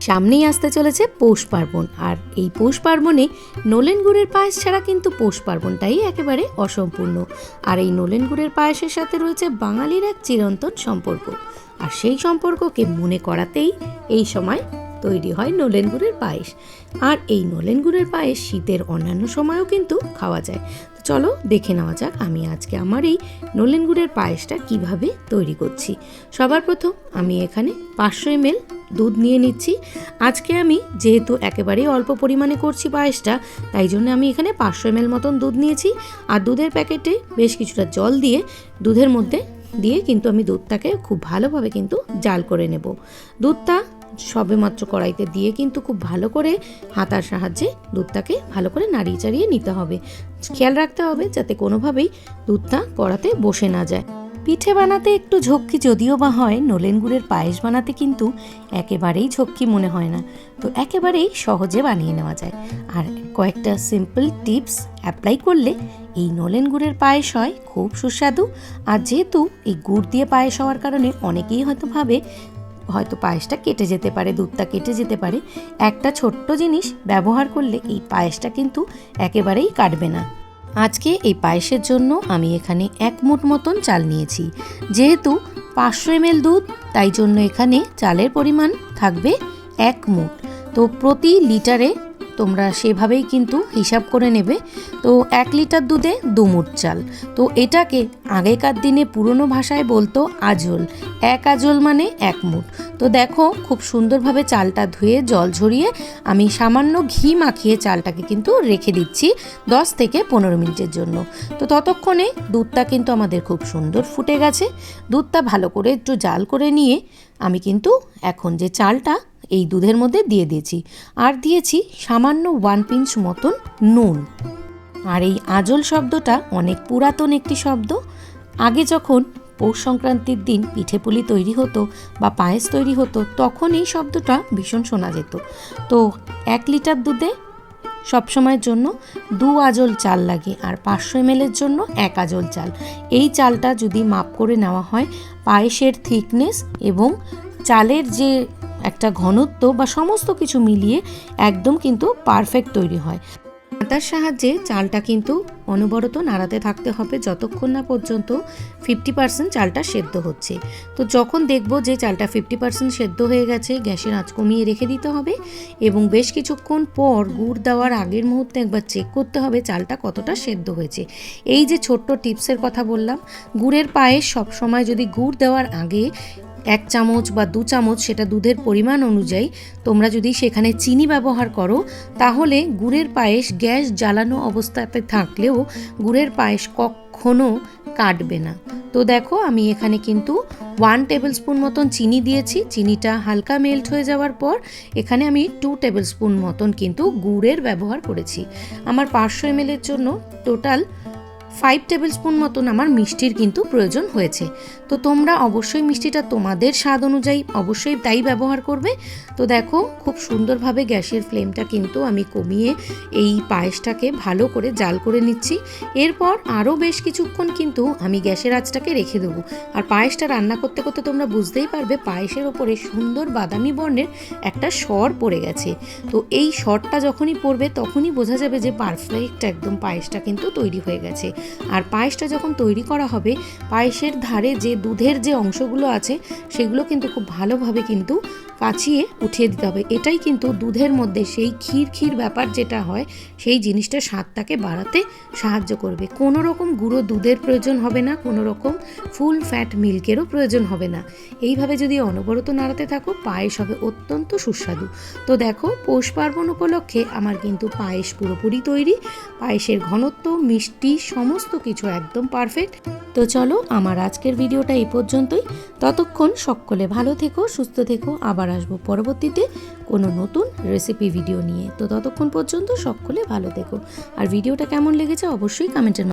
সামনেই আসতে চলেছে পৌষ পার্বণ। আর এই পৌষ পার্বণে নলেন গুড়ের পায়েস ছাড়া কিন্তু পৌষ পার্বণটাই একেবারে অসম্পূর্ণ। আর এই নলেন গুড়ের পায়েসের সাথে রয়েছে বাঙালির এক চিরন্তন সম্পর্ক। আর সেই সম্পর্ককে মনে করাতেই এই সময় তৈরি হয় নলেন গুড়ের পায়েস। আর এই নলেন গুড়ের পায়েস শীতের অন্যান্য সময়ও কিন্তু খাওয়া যায়। তো চলো দেখে নেওয়া যাক আমি আজকে আমার এই নলেন গুড়ের পায়েসটা কীভাবে তৈরি করছি। সবার প্রথম আমি এখানে পাঁচশো এমএল দুধ নিয়ে নিচ্ছি। আজকে আমি যেহেতু একেবারেই অল্প পরিমাণে করছি পায়েসটা, তাই জন্য আমি এখানে পাঁচশো এমএল মতন দুধ নিয়েছি। আর দুধের প্যাকেটে বেশ কিছুটা জল দিয়ে দুধের মধ্যে দিয়ে কিন্তু আমি দুধটাকে খুব ভালোভাবে কিন্তু জাল করে নেব। দুধটা সবেমাত্র কড়াইতে দিয়ে কিন্তু খুব ভালো করে হাতার সাহায্যে দুধটাকে ভালো করে নাড়িয়ে চাড়িয়ে নিতে হবে। খেয়াল রাখতে হবে যাতে কোনোভাবেই দুধটা কড়াতে বসে না যায়। পিঠে বানাতে একটু ঝক্কি যদিও বা হয়, নলেন গুড়ের পায়েস বানাতে কিন্তু একেবারেই ঝক্কি মনে হয় না। তো একেবারেই সহজে বানিয়ে নেওয়া যায়। আর কয়েকটা সিম্পল টিপস অ্যাপ্লাই করলে এই নলেন গুড়ের পায়েস হয়, খুব সুস্বাদু। আর যেহেতু এই গুড় দিয়ে পায়েস হওয়ার কারণে অনেকেই হয়তো ভাবে হয়তো পায়েসটা কেটে যেতে পারে, দুধটা কেটে যেতে পারে। একটা ছোট্ট জিনিস ব্যবহার করলে এই পায়েসটা কিন্তু একেবারেই কাটবে না। আজকে এই পায়েসের জন্য আমি এখানে এক মুঠ মতন চাল নিয়েছি। যেহেতু পাঁচশো এম দুধ, তাই জন্য এখানে চালের পরিমাণ থাকবে এক মুঠ। তো প্রতি লিটারে তোমরা সেভাবেই কিন্তু হিসাব করে নেবে। তো এক লিটার দুধে দু মুঠ চাল। তো এটাকে আগেকার দিনে পুরনো ভাষায় বলতো আজল। এক আজল মানে এক মুঠ। তো দেখো খুব সুন্দরভাবে চালটা ধুয়ে, জল ঝরিয়ে আমি সামান্য ঘি মাখিয়ে চালটাকে কিন্তু রেখে দিচ্ছি দশ থেকে পনেরো মিনিটের জন্য। তো ততক্ষণে দুধটা কিন্তু আমাদের খুব সুন্দর ফুটে গেছে। দুধটা ভালো করে একটু জাল করে নিয়ে আমি কিন্তু এখন যে চালটা এই দুধের মধ্যে দিয়ে দিয়েছি। আর দিয়েছি সামান্য ওয়ান পিঞ্চ মতন নুন। আর এই আজল শব্দটা অনেক পুরাতন একটি শব্দ। আগে যখন পৌষ সংক্রান্তির দিন পিঠেপুলি তৈরি হতো বা পায়েস তৈরি হতো, তখন এই শব্দটা ভীষণ শোনা যেত। তো এক লিটার দুধে সবসময়ের জন্য দু আজল চাল লাগে আর পাঁচশো এমএলের জন্য এক আজল চাল। এই চালটা যদি মাপ করে নেওয়া হয়, পায়েসের থিকনেস এবং চালের যে একটা ঘনত্ব বা সমস্ত কিছু মিলিয়ে একদম কিন্তু পারফেক্ট তৈরি হয়। আটার সাহায্যে চালটা কিন্তু অনবরত নাড়াতে থাকতে হবে যতক্ষণ না পর্যন্ত ফিফটি পার্সেন্ট চালটা সেদ্ধ হচ্ছে। তো যখন দেখব যে চালটা ফিফটি পার্সেন্ট সেদ্ধ হয়ে গেছে, গ্যাসের আঁচ কমিয়ে রেখে দিতে হবে এবং বেশ কিছুক্ষণ পর গুড় দেওয়ার আগের মুহূর্তে একবার চেক করতে হবে চালটা কতটা সেদ্ধ হয়েছে। এই যে ছোট্ট টিপসের কথা বললাম, গুড়ের পায়েস সবসময় যদি গুড় দেওয়ার আগে এক চামচ বা দু চামচ সেটা দুধের পরিমাণ অনুযায়ী তোমরা যদি সেখানে চিনি ব্যবহার করো, তাহলে গুড়ের পায়েস গ্যাস জ্বালানো অবস্থাতে থাকলেও গুড়ের পায়েস কখনো কাটবে না। তো দেখো আমি এখানে কিন্তু ওয়ান টেবিল স্পুন মতন চিনি দিয়েছি, চিনিটা হালকা মেল্ট হয়ে যাওয়ার পর এখানে আমি টু টেবিল স্পুন মতন কিন্তু গুড়ের ব্যবহার করেছি। আমার পাঁচশো এমএলের জন্য টোটাল ফাইভ টেবিল স্পুন মতন আমার মিষ্টির কিন্তু প্রয়োজন হয়েছে। তো তোমরা অবশ্যই মিষ্টিটা তোমাদের স্বাদ অনুযায়ী অবশ্যই তাই ব্যবহার করবে। তো দেখো, খুব সুন্দরভাবে গ্যাসের ফ্লেমটা কিন্তু আমি কমিয়ে এই পায়েসটাকে ভালো করে জাল করে নিচ্ছি। এরপর আরও বেশ কিছুক্ষণ কিন্তু আমি গ্যাসের আঁচটাকে রেখে দেবো। আর পায়েসটা রান্না করতে করতে তোমরা বুঝতেই পারবে, পায়েসের ওপরে সুন্দর বাদামি বর্ণের একটা স্বর পড়ে গেছে। তো এই স্বরটা যখনই পড়বে, তখনই বোঝা যাবে যে পারফেক্ট একদম পায়েসটা কিন্তু তৈরি হয়ে গেছে। আর পায়েসটা যখন তৈরি করা হবে, পায়েসের ধারে যে দুধের যে অংশগুলো আছে, সেগুলো কিন্তু খুব ভালোভাবে কিন্তু কাচিয়ে উঠিয়ে দিতে হবে। এটাই কিন্তু দুধের মধ্যে সেই ক্ষীর ক্ষীর ব্যাপার যেটা হয়, সেই জিনিসটা স্বাদটাকে বাড়াতে সাহায্য করবে। কোনো রকম গুঁড়ো দুধের প্রয়োজন হবে না কোনো রকম ফুল ফ্যাট মিল্কেরও প্রয়োজন হবে না। এইভাবে যদি অনবরত নাড়াতে থাকো, পায়েস হবে অত্যন্ত সুস্বাদু। তো দেখো, পৌষ পার্বণ উপলক্ষে আমার কিন্তু পায়েস পুরোপুরি তৈরি। পায়েসের ঘনত্ব, মিষ্টি, সমস্ত কিছু একদম পারফেক্ট তো চলো, আমার আজকের ভিডিওটা এই পর্যন্তই। ততক্ষণ সকলে ভালো থেকো, সুস্থ থেকো, আবার আসব পরবর্তীতে কোনো নতুন রেসিপি ভিডিও নিয়ে। তো ততক্ষণ পর্যন্ত সকলে ভালো থেকো। আর ভিডিওটা কেমন লেগেছে অবশ্যই কমেন্টের